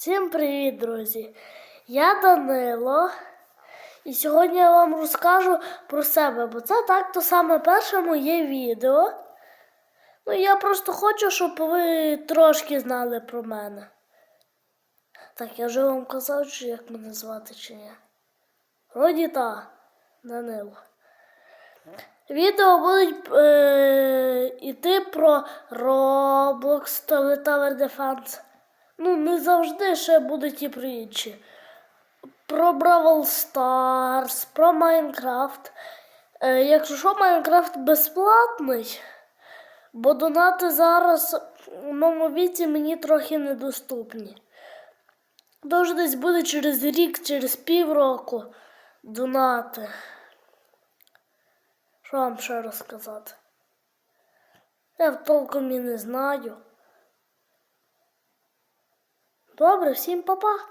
Всім привіт, друзі! Я Данило. І сьогодні я вам розкажу про себе, бо це так то саме перше моє відео. Ну, я просто хочу, щоб ви трошки знали про мене. Так, я вже вам казав, чи як мене звати, чи ні. Вроді та, Данило. Відео будуть е, іти про Roblox Tower Defense. Ну, не завжди ще будуть і інші. Про Бравл Старс, про Майнкрафт. Е, якщо що, Майнкрафт безплатний, бо донати зараз у моєму віці мені трохи недоступні. Тож десь буде через рік, через півроку донати. Що вам ще розказати? Я толком і не знаю. Добре, всім па-па.